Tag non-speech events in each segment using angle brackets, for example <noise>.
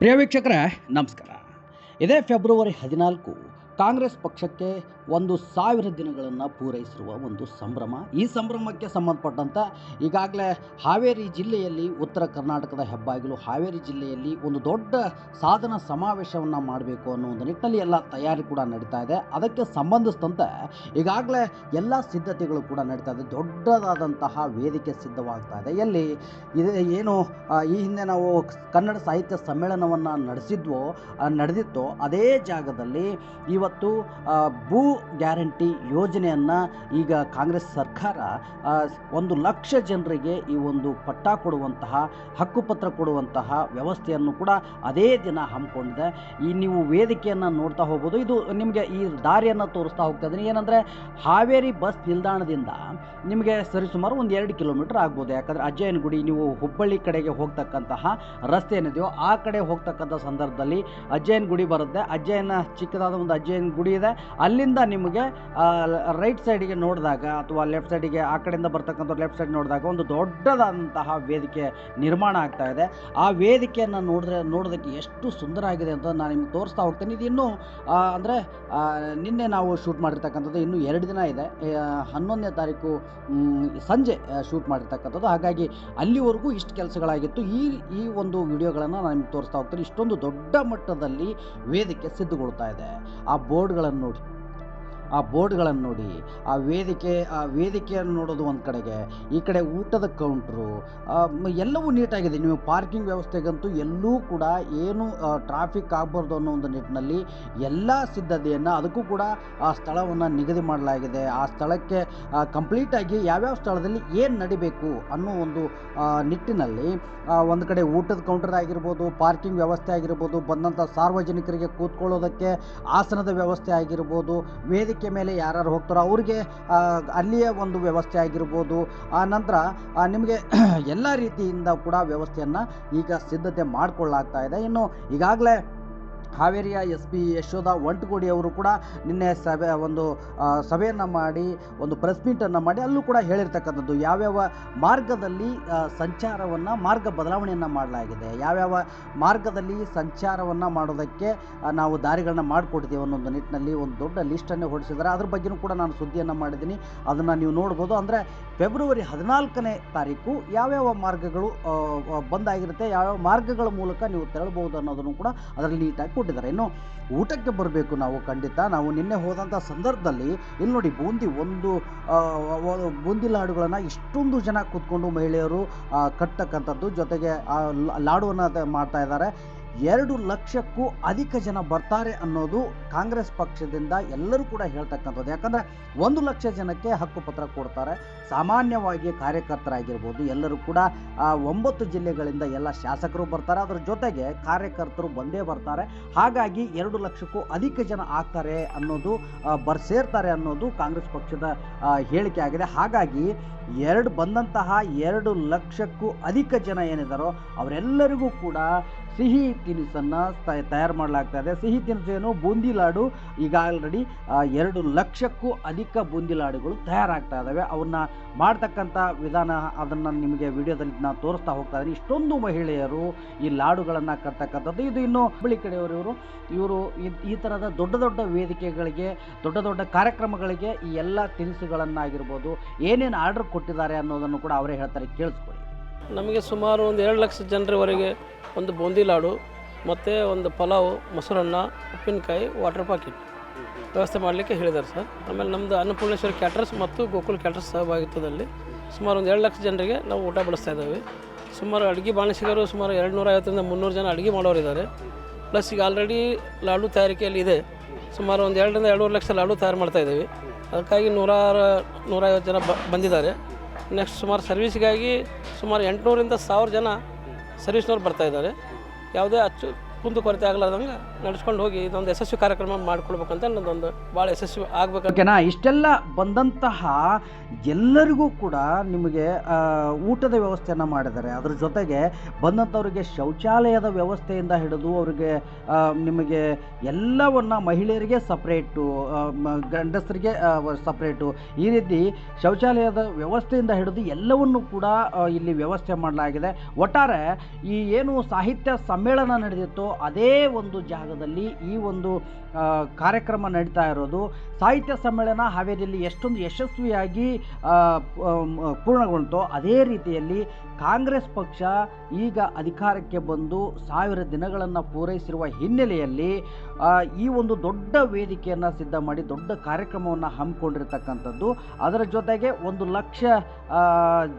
ಪ್ರಿಯ ವೀಕ್ಷಕರೇ ನಮಸ್ಕಾರ. ಇದೇ ಫೆಬ್ರವರಿ ಹದಿನಾಲ್ಕು ಕಾಂಗ್ರೆಸ್ ಪಕ್ಷಕ್ಕೆ ಒಂದು ಸಾವಿರ ದಿನಗಳನ್ನು ಪೂರೈಸಿರುವ ಒಂದು ಸಂಭ್ರಮ. ಈ ಸಂಭ್ರಮಕ್ಕೆ ಸಂಬಂಧಪಟ್ಟಂತೆ ಈಗಾಗಲೇ ಹಾವೇರಿ ಜಿಲ್ಲೆಯಲ್ಲಿ ಉತ್ತರ ಕರ್ನಾಟಕದ ಹೆಬ್ಬಾಗಿಲು, ಹಾವೇರಿ ಜಿಲ್ಲೆಯಲ್ಲಿ ಒಂದು ದೊಡ್ಡ ಸಾಧನ ಸಮಾವೇಶವನ್ನು ಮಾಡಬೇಕು ಅನ್ನೋ ಒಂದು ನಿಟ್ಟಿನಲ್ಲಿ ಎಲ್ಲ ತಯಾರಿ ಕೂಡ ನಡೀತಾ ಇದೆ. ಅದಕ್ಕೆ ಸಂಬಂಧಿಸಿದಂತೆ ಈಗಾಗಲೇ ಎಲ್ಲ ಸಿದ್ಧತೆಗಳು ಕೂಡ ನಡೀತಾ ಇದೆ. ದೊಡ್ಡದಾದಂತಹ ವೇದಿಕೆ ಸಿದ್ಧವಾಗ್ತಾ ಇದೆ. ಎಲ್ಲಿ ಇದು ಏನು ಈ ಹಿಂದೆ ನಾವು ಕನ್ನಡ ಸಾಹಿತ್ಯ ಸಮ್ಮೇಳನವನ್ನು ನಡೆಸಿದ್ವೋ ನಡೆದಿತ್ತೋ, ಅದೇ ಜಾಗದಲ್ಲಿ ಇವತ್ತು ಆ, ಭೂ ಗ್ಯಾರಂಟಿ ಯೋಜನೆಯನ್ನು ಈಗ ಕಾಂಗ್ರೆಸ್ ಸರ್ಕಾರ ಒಂದು ಲಕ್ಷ ಜನರಿಗೆ ಈ ಒಂದು ಪಟ್ಟ ಕೊಡುವಂತಹ ಹಕ್ಕುಪತ್ರ ಕೊಡುವಂತಹ ವ್ಯವಸ್ಥೆಯನ್ನು ಕೂಡ ಅದೇ ದಿನ ಹಮ್ಮಿಕೊಂಡಿದೆ. ಈ ನೀವು ವೇದಿಕೆಯನ್ನು ನೋಡ್ತಾ ಹೋಗ್ಬೋದು. ಇದು ನಿಮಗೆ ಈ ದಾರಿಯನ್ನು ತೋರಿಸ್ತಾ ಹೋಗ್ತಾ ಇದ್ದೀನಿ. ಏನಂದರೆ ಹಾವೇರಿ ಬಸ್ ನಿಲ್ದಾಣದಿಂದ ನಿಮಗೆ ಸರಿಸುಮಾರು ಒಂದು ಎರಡು ಕಿಲೋಮೀಟರ್ ಆಗ್ಬೋದು. ಯಾಕಂದರೆ ಅಜ್ಜಯ್ಯನಗುಡಿ ನೀವು ಹುಬ್ಬಳ್ಳಿ ಕಡೆಗೆ ಹೋಗ್ತಕ್ಕಂತಹ ರಸ್ತೆ ಏನಿದೆಯೋ ಆ ಕಡೆ ಹೋಗ್ತಕ್ಕಂಥ ಸಂದರ್ಭದಲ್ಲಿ ಅಜ್ಜಯ್ಯನಗುಡಿ ಬರುತ್ತೆ. ಅಜ್ಜಯ್ಯನ ಚಿಕ್ಕದಾದ ಒಂದು ಅಜ್ಜಯನ ಗುಡಿ ಇದೆ. ಅಲ್ಲಿಂದ ನಿಮಗೆ ರೈಟ್ ಸೈಡಿಗೆ ನೋಡಿದಾಗ ಅಥವಾ ಲೆಫ್ಟ್ ಸೈಡಿಗೆ ಆ ಕಡೆಯಿಂದ ಬರ್ತಕ್ಕಂಥ ಲೆಫ್ಟ್ ಸೈಡ್ ನೋಡಿದಾಗ ಒಂದು ದೊಡ್ಡದಾದಂತಹ ವೇದಿಕೆ ನಿರ್ಮಾಣ ಆಗ್ತಾ ಇದೆ. ಆ ವೇದಿಕೆಯನ್ನು ನೋಡಿದ್ರೆ, ನೋಡೋದಕ್ಕೆ ಎಷ್ಟು ಸುಂದರ ಆಗಿದೆ ಅಂತ ನಾನು ನಿಮ್ಗೆ ತೋರಿಸ್ತಾ ಹೋಗ್ತೇನೆ. ಇದು ಇನ್ನೂ ಅಂದರೆ ನಿನ್ನೆ ನಾವು ಶೂಟ್ ಮಾಡಿರ್ತಕ್ಕಂಥದ್ದು ಇನ್ನೂ ಎರಡು ದಿನ ಇದೆ. ಹನ್ನೊಂದನೇ ತಾರೀಕು ಸಂಜೆ ಶೂಟ್ ಮಾಡಿರ್ತಕ್ಕಂಥದ್ದು. ಹಾಗಾಗಿ ಅಲ್ಲಿವರೆಗೂ ಇಷ್ಟು ಕೆಲಸಗಳಾಗಿತ್ತು. ಈ ಈ ಒಂದು ವಿಡಿಯೋಗಳನ್ನು ನಾನು ನಿಮ್ಗೆ ತೋರಿಸ್ತಾ ಹೋಗ್ತೀನಿ. ಇಷ್ಟೊಂದು ದೊಡ್ಡ ಮಟ್ಟದಲ್ಲಿ ವೇದಿಕೆ ಸಿದ್ಧಗೊಳ್ತಾ ಇದೆ. ಆ ಬೋರ್ಡ್ಗಳನ್ನು ನೋಡಿ. ಆ ಬೋರ್ಡ್ಗಳನ್ನು ನೋಡಿ, ಆ ವೇದಿಕೆ, ಆ ವೇದಿಕೆಯನ್ನು ನೋಡೋದು ಒಂದು ಕಡೆಗೆ, ಈ ಕಡೆ ಊಟದ ಕೌಂಟ್ರು ಎಲ್ಲವೂ ನೀಟಾಗಿದೆ. ನೀವು ಪಾರ್ಕಿಂಗ್ ವ್ಯವಸ್ಥೆಗಂತೂ ಎಲ್ಲೂ ಕೂಡ ಏನು ಟ್ರಾಫಿಕ್ ಆಗಬಾರ್ದು ಅನ್ನೋ ಒಂದು ನಿಟ್ಟಿನಲ್ಲಿ ಎಲ್ಲ ಸಿದ್ಧತೆಯನ್ನು ಅದಕ್ಕೂ ಕೂಡ ಆ ಸ್ಥಳವನ್ನು ನಿಗದಿ ಮಾಡಲಾಗಿದೆ. ಆ ಸ್ಥಳಕ್ಕೆ ಕಂಪ್ಲೀಟಾಗಿ ಯಾವ್ಯಾವ ಸ್ಥಳದಲ್ಲಿ ಏನು ನಡಿಬೇಕು ಅನ್ನೋ ಒಂದು ನಿಟ್ಟಿನಲ್ಲಿ ಒಂದು ಕಡೆ ಊಟದ ಕೌಂಟರ್ ಆಗಿರ್ಬೋದು, ಪಾರ್ಕಿಂಗ್ ವ್ಯವಸ್ಥೆ ಆಗಿರ್ಬೋದು ಬಂದಂಥ ಸಾರ್ವಜನಿಕರಿಗೆ ಕೂತ್ಕೊಳ್ಳೋದಕ್ಕೆ, ಆಸನದ ವ್ಯವಸ್ಥೆ ಆಗಿರ್ಬೋದು, ವೇದಿಕೆ ಮೇಲೆ ಯಾರು ಹೋಗ್ತಾರೋ ಅವ್ರಿಗೆ ಅಲ್ಲಿಯ ಒಂದು ವ್ಯವಸ್ಥೆ ಆಗಿರ್ಬೋದು. ಆ, ನಂತರ ನಿಮಗೆ <clears throat> ಎಲ್ಲ ರೀತಿಯಿಂದ ಕೂಡ ವ್ಯವಸ್ಥೆಯನ್ನು ಈಗ ಸಿದ್ಧತೆ ಮಾಡಿಕೊಳ್ಳಾಗ್ತಾ ಇದೆ. ಇನ್ನು ಈಗಾಗಲೇ ಹಾವೇರಿಯ ಎಸ್ ಪಿ ಯಶೋಧ ಒಂಟಗೋಡಿ ಅವರು ಕೂಡ ನಿನ್ನೆ ಸಭೆ, ಒಂದು ಸಭೆಯನ್ನು ಮಾಡಿ, ಒಂದು ಪ್ರೆಸ್ ಮೀಟನ್ನು ಮಾಡಿ, ಅಲ್ಲೂ ಕೂಡ ಹೇಳಿರ್ತಕ್ಕಂಥದ್ದು ಯಾವ್ಯಾವ ಮಾರ್ಗದಲ್ಲಿ ಸಂಚಾರವನ್ನು, ಮಾರ್ಗ ಬದಲಾವಣೆಯನ್ನು ಮಾಡಲಾಗಿದೆ. ಯಾವ್ಯಾವ ಮಾರ್ಗದಲ್ಲಿ ಸಂಚಾರವನ್ನು ಮಾಡೋದಕ್ಕೆ ನಾವು ದಾರಿಗಳನ್ನ ಮಾಡಿಕೊಡ್ತೀವಿ ಅನ್ನೋ ಒಂದು ನಿಟ್ಟಿನಲ್ಲಿ ಒಂದು ದೊಡ್ಡ ಲಿಸ್ಟನ್ನು ಹೊರಡಿಸಿದ್ದಾರೆ ಅದ್ರ ಬಗ್ಗೆಯೂ ಕೂಡ ನಾನು ಸುದ್ದಿಯನ್ನು ಮಾಡಿದ್ದೀನಿ. ಅದನ್ನು ನೀವು ನೋಡ್ಬೋದು. ಅಂದರೆ ಫೆಬ್ರವರಿ ಹದಿನಾಲ್ಕನೇ ತಾರೀಕು ಯಾವ್ಯಾವ ಮಾರ್ಗಗಳು ಬಂದಾಗಿರುತ್ತೆ, ಯಾವ್ಯಾವ ಮಾರ್ಗಗಳ ಮೂಲಕ ನೀವು ತೆರಳಬಹುದು ಅನ್ನೋದನ್ನು ಕೂಡ ಅದರಲ್ಲಿ ನೀಟಾಗಿ ಕೊಟ್ಟಿದ್ದಾರೆ. ಇನ್ನು ಊಟಕ್ಕೆ ಬರಬೇಕು ನಾವು ಖಂಡಿತ. ನಾವು ನಿನ್ನೆ ಹೋದಂಥ ಸಂದರ್ಭದಲ್ಲಿ, ಇಲ್ಲಿ ನೋಡಿ ಬೂಂದಿ ಒಂದು ಬೂಂದಿ ಲಾಡುಗಳನ್ನು ಇಷ್ಟೊಂದು ಜನ ಕೂತ್ಕೊಂಡು ಮಹಿಳೆಯರು ಕಟ್ಟಕ್ಕಂಥದ್ದು ಜೊತೆಗೆ ಲಾಡುವನ್ನು ಮಾಡ್ತಾ ಇದ್ದಾರೆ. ಎರಡು ಲಕ್ಷಕ್ಕೂ ಅಧಿಕ ಜನ ಬರ್ತಾರೆ ಅನ್ನೋದು ಕಾಂಗ್ರೆಸ್ ಪಕ್ಷದಿಂದ ಎಲ್ಲರೂ ಕೂಡ ಹೇಳ್ತಕ್ಕಂಥದ್ದು. ಯಾಕಂದ್ರೆ ಒಂದು ಲಕ್ಷ ಜನಕ್ಕೆ ಹಕ್ಕುಪತ್ರ ಕೊಡ್ತಾರೆ. ಸಾಮಾನ್ಯವಾಗಿ ಕಾರ್ಯಕರ್ತರಾಗಿರ್ಬೋದು. ಎಲ್ಲರೂ ಕೂಡ ಒಂಬತ್ತು ಜಿಲ್ಲೆಗಳಿಂದ ಎಲ್ಲ ಶಾಸಕರು ಬರ್ತಾರೆ. ಅದರ ಜೊತೆಗೆ ಕಾರ್ಯಕರ್ತರು ಬಂದೇ ಬರ್ತಾರೆ. ಹಾಗಾಗಿ ಎರಡು ಲಕ್ಷಕ್ಕೂ ಅಧಿಕ ಜನ ಆಗ್ತಾರೆ ಅನ್ನೋದು ಬರ್ಸೇರ್ತಾರೆ ಅನ್ನೋದು ಕಾಂಗ್ರೆಸ್ ಪಕ್ಷದ ಹೇಳಿಕೆ ಆಗಿದೆ. ಹಾಗಾಗಿ ಎರಡು ಬಂದಂತಹ ಎರಡು ಲಕ್ಷಕ್ಕೂ ಅಧಿಕ ಜನ ಏನಿದಾರೋ, ಅವರೆಲ್ಲರಿಗೂ ಕೂಡ ಸಿಹಿ ತಿನಿಸನ್ನು ತಯಾರು ಮಾಡಲಾಗ್ತಾ ಇದೆ. ಸಿಹಿ ತಿನಿಸು ಏನು ಬೂಂದಿ ಲಾಡು, ಈಗ ಆಲ್ರೆಡಿ ಎರಡು ಲಕ್ಷಕ್ಕೂ ಅಧಿಕ ಬೂಂದಿ ಲಾಡುಗಳು ತಯಾರಾಗ್ತಾ ಇದ್ದಾವೆ ಅವನ್ನ ಮಾಡ್ತಕ್ಕಂಥ ವಿಧಾನ, ಅದನ್ನು ನಿಮಗೆ ವಿಡಿಯೋದಲ್ಲಿ ನಾನು ತೋರಿಸ್ತಾ ಹೋಗ್ತಾ ಇದ್ದೀನಿ. ಇಷ್ಟೊಂದು ಮಹಿಳೆಯರು ಈ ಲಾಡುಗಳನ್ನು ಕಟ್ತಕ್ಕಂಥದ್ದು. ಇದು ಇನ್ನು ಹುಬ್ಬಳ್ಳಿ ಕಡೆಯವರು ಇವರು ಇವರು ಈ ಥರದ ದೊಡ್ಡ ದೊಡ್ಡ ವೇದಿಕೆಗಳಿಗೆ, ದೊಡ್ಡ ದೊಡ್ಡ ಕಾರ್ಯಕ್ರಮಗಳಿಗೆ ಈ ಎಲ್ಲ ತಿನಿಸುಗಳನ್ನಾಗಿರ್ಬೋದು ಏನೇನು ಆರ್ಡರ್ ಕೊಟ್ಟಿದ್ದಾರೆ ಅನ್ನೋದನ್ನು ಕೂಡ ಅವರೇ ಹೇಳ್ತಾರೆ. ಕೇಳಿಸ್ಕೊಳ್ಳಿ. ನಮಗೆ ಸುಮಾರು ಒಂದು ಎರಡು ಲಕ್ಷ ಜನರವರೆಗೆ ಒಂದು ಬೂಂದಿ ಲಾಡು, ಮತ್ತು ಒಂದು ಪಲಾವು, ಮೊಸರನ್ನ, ಉಪ್ಪಿನಕಾಯಿ, ವಾಟರ್ ಪಾಕೆಟ್ ವ್ಯವಸ್ಥೆ ಮಾಡಲಿಕ್ಕೆ ಹೇಳಿದ್ದಾರೆ ಸರ್. ಆಮೇಲೆ ನಮ್ಮದು ಅನ್ನಪೂರ್ಣೇಶ್ವರಿ ಕ್ಯಾಟ್ರಸ್ ಮತ್ತು ಗೋಕುಲ್ ಕ್ಯಾಟ್ರಸ್ ಸಹಭಾಗಿತ್ವದಲ್ಲಿ ಸುಮಾರು ಒಂದು ಎರಡು ಲಕ್ಷ ಜನರಿಗೆ ನಾವು ಊಟ ಬಳಸ್ತಾ ಇದ್ದೇವೆ. ಸುಮಾರು ಅಡುಗೆ ಬಾಣಸಿಗರು ಸುಮಾರು ಎರಡು ನೂರ ಐವತ್ತರಿಂದ ಮುನ್ನೂರು ಜನ ಅಡುಗೆ ಮಾಡೋರಿದ್ದಾರೆ. ಪ್ಲಸ್ ಈಗ ಆಲ್ರೆಡಿ ಲಾಡು ತಯಾರಿಕೆಯಲ್ಲಿ ಇದೆ. ಸುಮಾರು ಒಂದು ಎರಡರಿಂದ ಎರಡೂವರೆ ಲಕ್ಷ ಲಾಡು ತಯಾರು ಮಾಡ್ತಾ ಇದ್ದೀವಿ. ಅದಕ್ಕಾಗಿ ನೂರಾರು, ನೂರೈವತ್ತು ಜನ ಬಂದಿದ್ದಾರೆ. ನೆಕ್ಸ್ಟ್ ಸುಮಾರು ಸರ್ವಿಸ್ಗಾಗಿ ಸುಮಾರು ಎಂಟುನೂರಿಂದ ಸಾವಿರ ಜನ ಸರ್ವಿಸ್ನವ್ರು ಬರ್ತಾಯಿದ್ದಾರೆ ಯಾವುದೇ ಅಚ್ಚು ಕುಂದು ಕೊರತೆ ಆಗಲಾರ್ದಂಗೆ ನಡೆಸ್ಕೊಂಡು ಹೋಗಿ ಇದೊಂದು ಯಶಸ್ವಿ ಕಾರ್ಯಕ್ರಮ ಮಾಡ್ಕೊಳ್ಬೇಕಂತ ನನ್ನದೊಂದು ಭಾಳ ಯಶಸ್ವಿ ಆಗ್ಬೇಕು. ಓಕೆನಾ ಇಷ್ಟೆಲ್ಲ ಬಂದಂತಹ ಎಲ್ಲರಿಗೂ ಕೂಡ ನಿಮಗೆ ಊಟದ ವ್ಯವಸ್ಥೆಯನ್ನು ಮಾಡಿದ್ದಾರೆ. ಅದ್ರ ಜೊತೆಗೆ ಬಂದಂಥವ್ರಿಗೆ ಶೌಚಾಲಯದ ವ್ಯವಸ್ಥೆಯಿಂದ ಹಿಡಿದು ಅವರಿಗೆ ನಿಮಗೆ ಎಲ್ಲವನ್ನು ಮಹಿಳೆಯರಿಗೆ ಸಪ್ರೇಟು ಗಂಡಸರಿಗೆ ಸಪ್ರೇಟು, ಈ ರೀತಿ ಶೌಚಾಲಯದ ವ್ಯವಸ್ಥೆಯಿಂದ ಹಿಡಿದು ಎಲ್ಲವನ್ನು ಕೂಡ ಇಲ್ಲಿ ವ್ಯವಸ್ಥೆ ಮಾಡಲಾಗಿದೆ. ಒಟ್ಟಾರೆ ಈ ಏನು ಸಾಹಿತ್ಯ ಸಮ್ಮೇಳನ ನಡೆದಿತ್ತೋ ಅದೇ ಒಂದು ಜಾಗದಲ್ಲಿ ಈ ಒಂದು ಕಾರ್ಯಕ್ರಮ ನಡೀತಾ ಇರೋದು. ಸಾಹಿತ್ಯ ಸಮ್ಮೇಳನ ಹಾವೇರಿಯಲ್ಲಿ ಎಷ್ಟೊಂದು ಯಶಸ್ವಿಯಾಗಿ ಪೂರ್ಣಗೊಳ್ತೋ ಅದೇ ರೀತಿಯಲ್ಲಿ ಕಾಂಗ್ರೆಸ್ ಪಕ್ಷ ಈಗ ಅಧಿಕಾರಕ್ಕೆ ಬಂದು ಸಾವಿರ ದಿನಗಳನ್ನು ಪೂರೈಸಿರುವ ಹಿನ್ನೆಲೆಯಲ್ಲಿ ಈ ಒಂದು ದೊಡ್ಡ ವೇದಿಕೆಯನ್ನು ಸಿದ್ಧ ಮಾಡಿ ದೊಡ್ಡ ಕಾರ್ಯಕ್ರಮವನ್ನು ಹಮ್ಮಿಕೊಂಡಿರ್ತಕ್ಕಂಥದ್ದು. ಅದರ ಜೊತೆಗೆ ಒಂದು ಲಕ್ಷ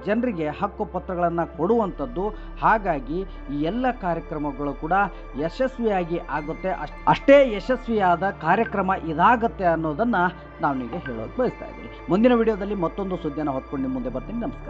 ಜನರಿಗೆ ಹಕ್ಕು ಪತ್ರಗಳನ್ನು ಕೊಡುವಂಥದ್ದು. ಹಾಗಾಗಿ ಈ ಎಲ್ಲ ಕಾರ್ಯಕ್ರಮಗಳು ಕೂಡ ಯಶಸ್ವಿಯಾಗಿ ಆಗುತ್ತೆ. ಅಷ್ಟ್ ಯಶಸ್ವಿಯಾದ ಕಾರ್ಯಕ್ರಮ ಇದಾಗುತ್ತೆ ಅನ್ನೋದನ್ನು ನಾವು ನಿಮಗೆ ಹೇಳೋದು ಬಯಸ್ತಾ ಇದ್ದೀವಿ. ಮುಂದಿನ ವಿಡಿಯೋದಲ್ಲಿ ಮತ್ತೊಂದು ಸುದ್ದಿಯನ್ನು ಹೊತ್ಕೊಂಡು ನಿಮ್ಮ ಮುಂದೆ ಬರ್ತೀನಿ. ನಮಸ್ಕಾರ.